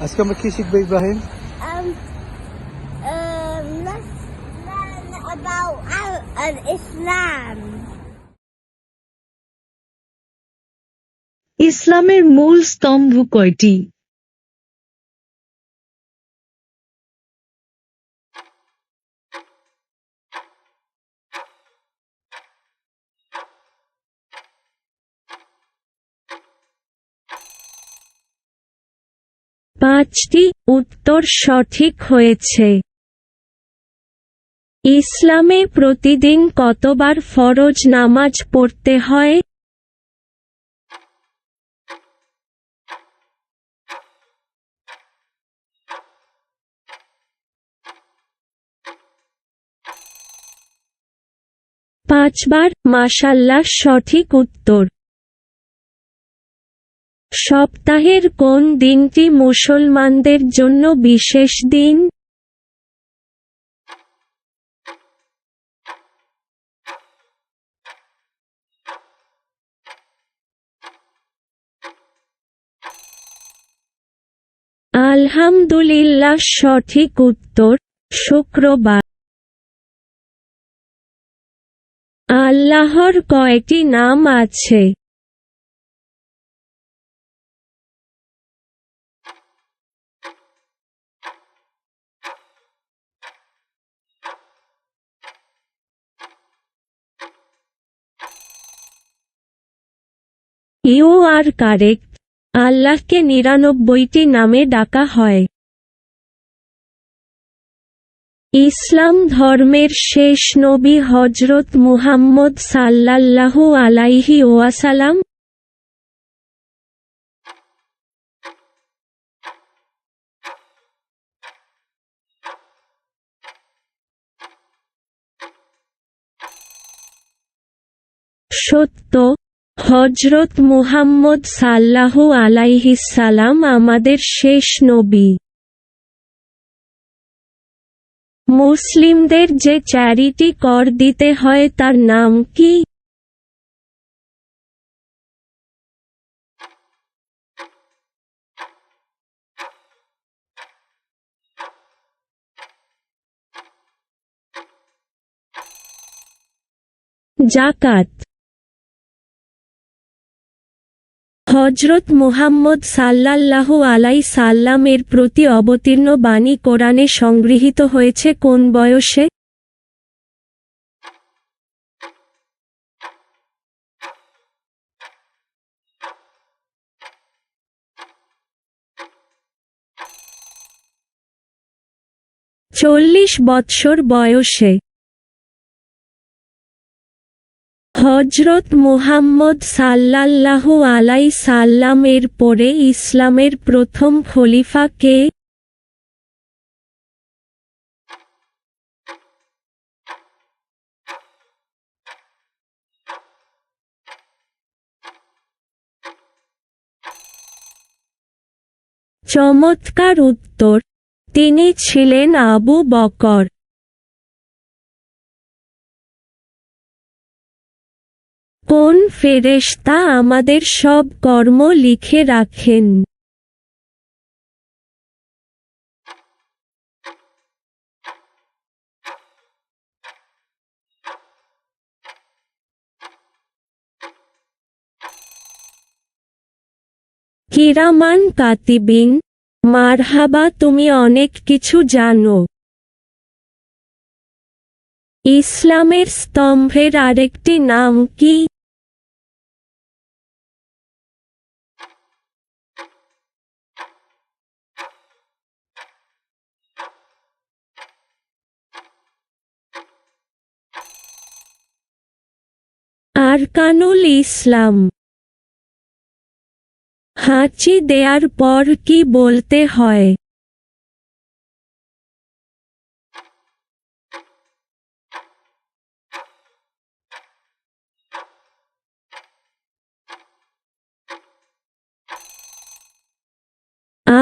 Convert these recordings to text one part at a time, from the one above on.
আজকে আমরা কি শিখব Ibrahim Um, um, about Al- Islam. ইসলামের মূল স্তম্ভ কয়টি পাঁচটি উত্তর সঠিক হয়েছে। ইসলামে প্রতিদিন কতবার ফরজ নামাজ পড়তে হয়? পাঁচবার মাশাল্লাহ সঠিক উত্তর। সপ্তাহের কোন দিনটি মুসলমানদের জন্য বিশেষ দিন? আলহামদুলিল্লাহ, সঠিক উত্তর, শুক্রবার। আল্লাহর কয়টি নাম আছে। You are correct. আল্লাহকে নিরানব্বইটি নামে ডাকা হয়। ইসলাম ধর্মের শেষ নবী হজরত মুহাম্মদ সাল্লাল্লাহু আলাইহি ওয়াসালাম। সত্য। হজরত মুহাম্মদ সাল্লাহু আলাইহিসালাম আমাদের শেষ নবী। মুসলিমদের যে চ্যারিটি কর দিতে হয় তার নাম কি? জাকাত। হজরত মুহাম্মদ সাল্লাল্লাহু আলাই সাল্লামের প্রতি অবতীর্ণ বাণী কোরআনে সংগৃহীত হয়েছে কোন বয়সে? চল্লিশ বৎসর বয়সে। হজরত মুহাম্মদ সাল্লাল্লাহু আলাই সাল্লামের পরে ইসলামের প্রথম খলিফা কে? চমৎকার উত্তর। তিনি ছিলেন আবু বকর। কোন ফেরেশতা আমাদের সব কর্ম লিখে রাখেন? কিরামান কাতিবিন, মারহাবা, তুমি অনেক কিছু জানো। ইসলামের স্তম্ভের আরেকটি নাম কি? আরকানুল ইসলাম। হাঁচি দেয়ার পর কি বলতে হয়?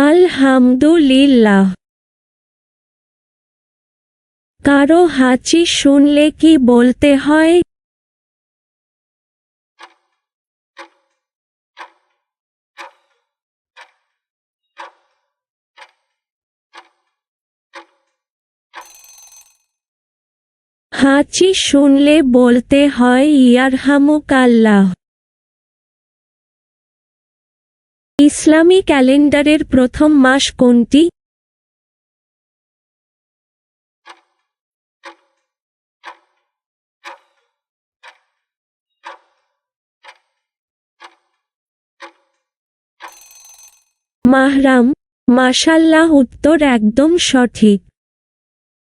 আলহামদুলিল্লাহ। কারও হাঁচি শুনলে কি বলতে হয়? হাঁচি শুনলে বলতে হয় ইয়ারহামুক আল্লাহ ইসলামী ক্যালেন্ডারের প্রথম মাস কোনটি? মাহরাম, মাশাল্লাহ উত্তর একদম সঠিক।